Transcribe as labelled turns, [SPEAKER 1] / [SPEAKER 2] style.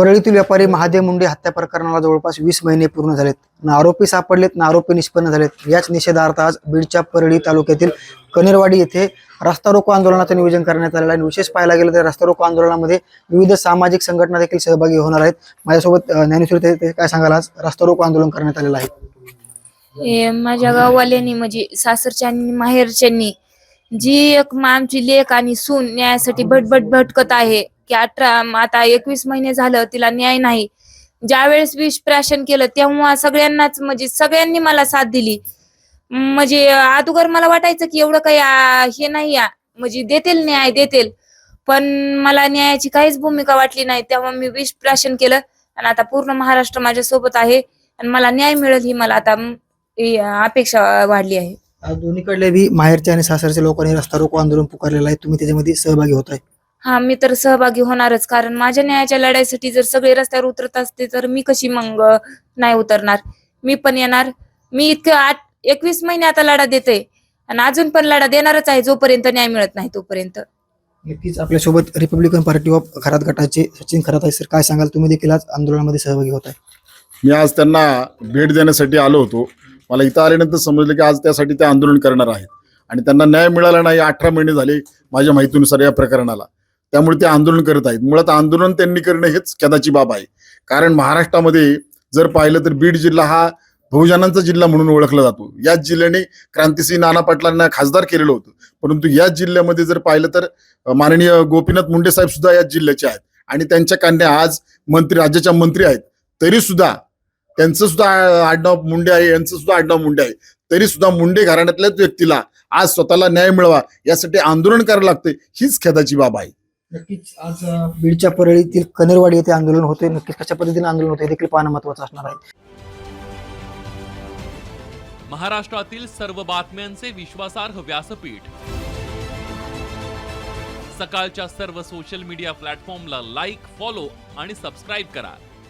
[SPEAKER 1] परळीतील व्यापारी महादेव मुंडे हत्या प्रकरणाला जवळपास वीस महिने पूर्ण झालेत. ना आरोपी सापडलेत ना आरोपी निष्पन्न झालेत. याच निषेधार्थ आज बीडच्या परळी तालुक्यातील कनेरवाडी येथे रस्ता रोको आंदोलनाचं नियोजन करण्यात आलेलं आहे. विशेष पाहायला गेलं तर रस्ता रोको आंदोलनामध्ये विविध सामाजिक संघटना देखील सहभागी होणार आहेत. माझ्यासोबत ज्ञानेश्वर ते काय सांगाल? आज रस्ता रोको आंदोलन करण्यात आलेलं आहे.
[SPEAKER 2] माझ्या गाववाल्यांनी म्हणजे सासरच्यांनी माहेरच्यांनी जी एक मा- आमची लेख आणि सून न्यायासाठी भटभट भटकत आहे की अठरा आता एकवीस महिने झालं तिला न्याय नाही. ज्या वेळेस विष प्राशन केलं तेव्हा सगळ्यांनाच म्हणजे सगळ्यांनी मला साथ दिली. म्हणजे अगोदर मला वाटायचं की एवढं काही हे नाही आ, म्हणजे देतील न्याय देतील. पण मला न्यायाची काहीच भूमिका वाटली नाही तेव्हा मी विष प्राशन केलं. आणि आता पूर्ण महाराष्ट्र माझ्या सोबत आहे. आणि मला न्याय मिळेल ही मला आता अपेक्षा वाढली आहे.
[SPEAKER 1] दोन्हीकडले बी माहेरच्या आणि सासरच्या लोकांनी रस्ता रोको आंदोलन पुकारलेलं आहे. तुम्ही त्याच्यामध्ये सहभागी होत आहे.
[SPEAKER 2] हा मी तर सहभागी होणारच. कारण माझ्या न्यायाच्या लढाईसाठी जर सगळे रस्त्यावर उतरत असते तर मी कशी मग नाही उतरणार? मी पण येणार. मी इतकं आठ एकवीस महिने आता लढा देते. आणि अजून पण लढा देणारच आहे जोपर्यंत न्याय मिळत नाही तोपर्यंत.
[SPEAKER 1] नक्कीच आपल्यासोबत रिपब्लिकन पार्टी ऑफ खरात गटाचे सचिन खरात आहे सर काय सांगाल? तुम्ही देखील आज आंदोलनामध्ये सहभागी होत आहे.
[SPEAKER 3] मी आज त्यांना भेट देण्यासाठी आलो होतो. मला इथं आल्यानंतर समजलं की आज त्यासाठी ते आंदोलन करणार आहेत. आणि त्यांना न्याय मिळाला नाही अठरा महिने झाले माझ्या माहितीनुसार या प्रकरणाला. त्यामुळे ते आंदोलन करत आहेत. मुळात आंदोलन त्यांनी करणं हेच कदाची बाब आहे. कारण महाराष्ट्रामध्ये जर पाहिलं तर बीड जिल्हा हा बहुजनांचा जिल्हा म्हणून ओळखला जातो. याच जिल्ह्याने क्रांतिसिंह नाना पाटलांना खासदार केलेलं होतं. परंतु याच जिल्ह्यामध्ये जर पाहिलं तर माननीय गोपीनाथ मुंडे साहेब सुद्धा याच जिल्ह्याचे आहेत. आणि त्यांच्या कान्या आज मंत्री राज्याच्या मंत्री आहेत. तरी सुद्धा त्यांचं सुद्धा आडनाव मुंडे आहे यांचं सुद्धा आडनाव मुंडे आहे. तरी सुद्धा मुंडे घराण्यातल्याच व्यक्तीला आज स्वतःला न्याय मिळवा यासाठी आंदोलन करायला लागते हीच खेदाची बाब आहे.
[SPEAKER 1] नक्कीच आज बीडच्या परळीतील कनेरवाडी येथे आंदोलन होते नक्कीच कशा पद्धतीने आंदोलन होते हे देखील पाहणं महत्वाचं असणार आहे.
[SPEAKER 4] महाराष्ट्रातील सर्व बातम्यांचे विश्वासार्ह व्यासपीठ. सकाळच्या सर्व सोशल मीडिया प्लॅटफॉर्मला लाईक फॉलो आणि सबस्क्राईब करा.